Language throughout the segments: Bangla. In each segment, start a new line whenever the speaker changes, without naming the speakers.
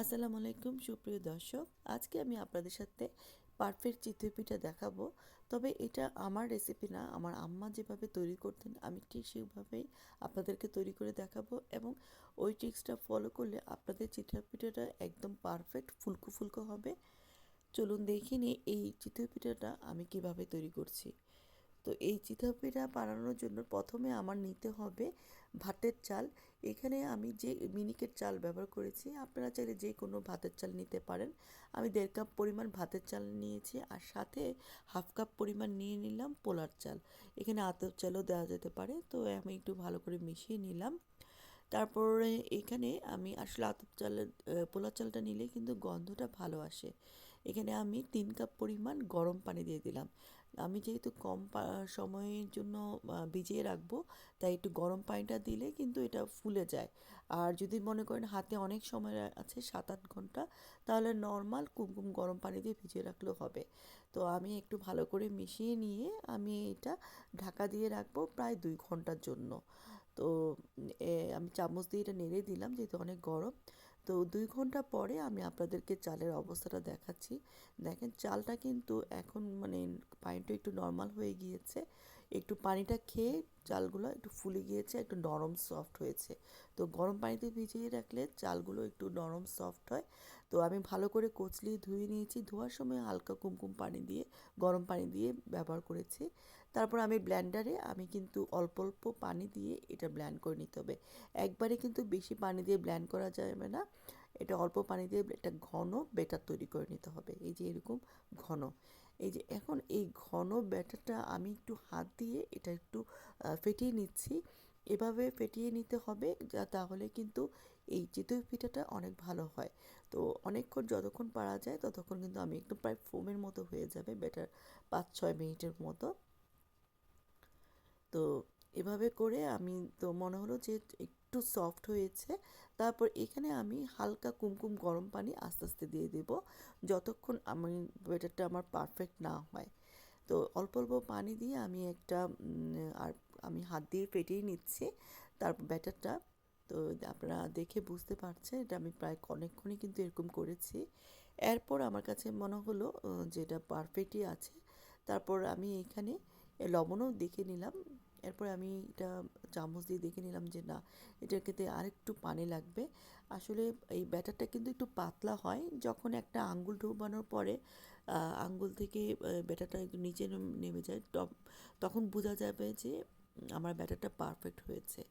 আসসালামু আলাইকুম, সুপ্রিয় দর্শক। আজকে আমি আপনাদের সাথে পারফেক্ট চিতই পিঠা দেখাবো। তবে এটা আমার রেসিপি না, আমার আম্মা যেভাবে তৈরি করতেন, আমি ঠিক সেভাবেই আপনাদেরকে তৈরি করে দেখাবো এবং ওই ট্রিক্সটা ফলো করলে আপনাদের চিতই পিঠাটা একদম পারফেক্ট ফুলকো ফুলকো হবে। চলুন দেখি নিয়ে এই চিতই পিঠাটা আমি কীভাবে তৈরি করছি। তো এই চিতই পিঠা বানানোর জন্য প্রথমে আমার নিতে হবে ভাতের চাল। এখানে আমি যে মিনিকেট চাল ব্যবহার করেছি, আপনারা চাইলে যে কোনো ভাতের চাল নিতে পারেন। আমি দেড় কাপ পরিমাণ ভাতের চাল নিয়েছি আর সাথে হাফ কাপ পরিমাণ নিয়ে নিলাম পোলার চাল। এখানে আতপ চালও দেওয়া যেতে পারে, তো আমি একটু ভালো করে মিশিয়ে নিলাম। তারপরে এখানে আমি আসলে আতপ চালের পোলার চালটা নিলে কিন্তু গন্ধটা ভালো আসে। এখানে আমি তিন কাপ পরিমাণ গরম পানি দিয়ে দিলাম। আমি যেহেতু কম সময়ের জন্য ভিজিয়ে রাখব, তাই একটু গরম পানিটা দিলে কিন্তু এটা ফুলে যায়। আর যদি মনে করেন হাতে অনেক সময় আছে সাত আট ঘণ্টা, তাহলে নর্মাল কুমকুম গরম পানি দিয়ে ভিজিয়ে রাখলেও হবে। তো আমি একটু ভালো করে মিশিয়ে নিয়ে আমি এটা ঢাকা দিয়ে রাখব প্রায় দুই ঘণ্টার জন্য। তো আমি চামচ দিয়ে এটা নেড়ে দিলাম যেহেতু অনেক গরম। তো দুই ঘণ্টা পরে আমি আপনাদেরকে চালের অবস্থাটা দেখাচ্ছি। দেখেন, চালটা কিন্তু এখন মানে পানিটা একটু নর্মাল হয়ে গিয়েছে। একটু পানিটা খেয়ে চালগুলো একটু ফুলে গিয়েছে, একটু নরম সফট হয়েছে। তো গরম পানিতে ভিজিয়ে রাখলে চালগুলো একটু নরম সফট হয়। তো আমি ভালো করে কচলি ধুয়ে নিয়েছি। ধোয়ার সময় হালকা কুমকুম পানি দিয়ে, গরম পানি দিয়ে ব্যবহার করেছি। তারপর আমি ব্ল্যান্ডারে আমি কিন্তু অল্প অল্প পানি দিয়ে এটা ব্ল্যান্ড করে নিতে হবে। একবারে কিন্তু বেশি পানি দিয়ে ব্ল্যান্ড করা যাবে না। এটা অল্প পানি দিয়ে একটা ঘন বেটার তৈরি করে নিতে হবে। এই যে এরকম ঘন। এই যে এখন এই ঘন ব্যাটারটা আমি একটু হাত দিয়ে এটা একটু ফেটিয়ে নিচ্ছি। এভাবে ফেটিয়ে নিতে হবে যা তাহলে কিন্তু এই চিতই পিঠাটা অনেক ভালো হয়। তো অনেকক্ষণ যতক্ষণ পারা যায় ততক্ষণ কিন্তু আমি একটু প্রায় ফোমের মতো হয়ে যাবে ব্যাটার পাঁচ ছয় মিনিটের মতো। তো এভাবে করে আমি তো মনে হলো যে একটু সফট হয়েছে। তারপর এখানে আমি হালকা কুমকুম গরম পানি আস্তে আস্তে দিয়ে দেব যতক্ষণ আমি ব্যাটারটা আমার পারফেক্ট না হয়। তো অল্প অল্প পানি দিয়ে আমি একটা আর আমি হাত দিয়ে ফেটিয়ে নিচ্ছি তারপর ব্যাটারটা। তো আপনারা দেখে বুঝতে পারছেন এটা আমি প্রায় অনেকক্ষণই কিন্তু এরকম করেছি। এরপর আমার কাছে মনে হলো যে এটা পারফেক্টই আছে। তারপর আমি এখানে লবণও দেখে নিলাম। এরপর আমি এটা চামচ দিয়ে দেখে নিলাম যে না, এটা খেতে আরেকটু পানি লাগবে। আসলে এই ব্যাটারটা কিন্তু একটু পাতলা হয়। যখন একটা আঙ্গুল ডুবানোর পরে আঙ্গুল থেকে ব্যাটারটা একটু নিচে নেমে যায় তখন বোঝা যাবে যে আমার ব্যাটারটা পারফেক্ট হয়েছে।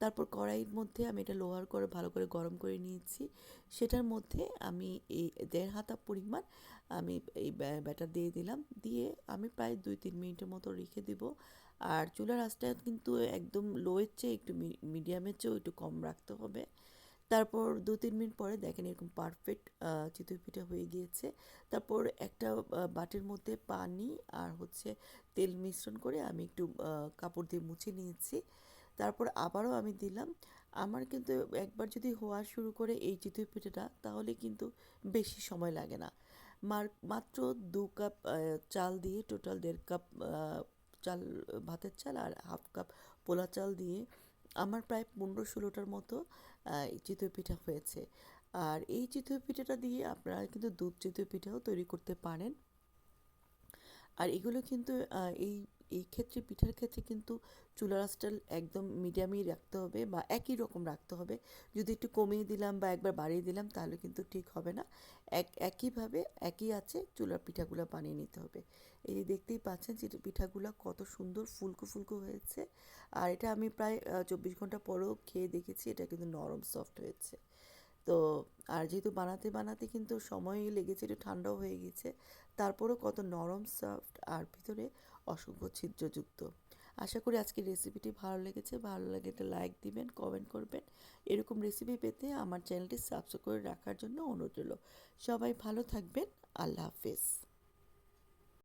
তারপর কড়াইয়ের মধ্যে আমি এটা লোহার করে ভালো করে গরম করে নিয়েছি। সেটার মধ্যে আমি এই দেড় হাতা পরিমাণ আমি এই ব্যাটার দিয়ে দিলাম। দিয়ে আমি প্রায় দুই তিন মিনিটের মতো রেখে দিব। আর চুলার আঁচটা কিন্তু একদম লোয়ের চেয়ে একটু মিডিয়ামের চেয়েও একটু কম রাখতে হবে। তারপর দু তিন মিনিট পরে দেখেন এরকম পারফেক্ট চিতই পিঠা হয়ে গিয়েছে। তারপর একটা বাটির মধ্যে পানি আর হচ্ছে তেল মিশ্রণ করে আমি একটু কাপড় দিয়ে মুছে নিয়েছি। তারপর আবারও আমি দিলাম। আমার কিন্তু একবার যদি হওয়া শুরু করে এই চিতই পিঠাটা তাহলে কিন্তু বেশি সময় লাগে না। মার, মাত্র দু কাপ চাল দিয়ে টোটাল দেড় কাপ চাল, ভাতের চাল আর হাফ কাপ পোলা চাল দিয়ে আমার প্রায় পনেরো ষোলোটার মতো চিতই পিঠা হয়েছে। আর এই চিতই পিঠাটা দিয়ে আপনারা কিন্তু দুধ চিতই পিঠাও তৈরি করতে পারেন। আর এগুলো কিন্তু এই এই ক্ষেত্রে, পিঠার ক্ষেত্রে কিন্তু চুলার আঁচটা একদম মিডিয়ামেই রাখতে হবে বা একই রকম রাখতে হবে। যদি একটু কমিয়ে দিলাম বা একবার বাড়িয়ে দিলাম, তাহলে কিন্তু ঠিক হবে না। এক, একইভাবে একই আছে চুলার পিঠাগুলো বানিয়ে নিতে হবে। এই যে দেখতেই পাচ্ছেন যে পিঠাগুলো কত সুন্দর ফুলকো ফুলকো হয়েছে। আর এটা আমি প্রায় চব্বিশ ঘণ্টা পরেও খেয়ে দেখেছি, এটা কিন্তু নরম, সফট হয়েছে। তো আর যেহেতু বানাতে বানাতে কিন্তু সময় লেগেছে, একটু ঠান্ডাও হয়ে গেছে, তারপরও কত নরম সফট আর ভিতরে অসংখ্য ছিদ্রযুক্ত। আশা করি আজকের রেসিপিটি ভালো লেগেছে, ভালো লাগে একটা লাইক দিবেন কমেন্ট করবেন। এরকম রেসিপি পেতে আমার চ্যানেলটি সাবস্ক্রাইব করে রাখার জন্য অনুরোধ রইল। সবাই ভালো থাকবেন, আল্লাহ হাফেজ।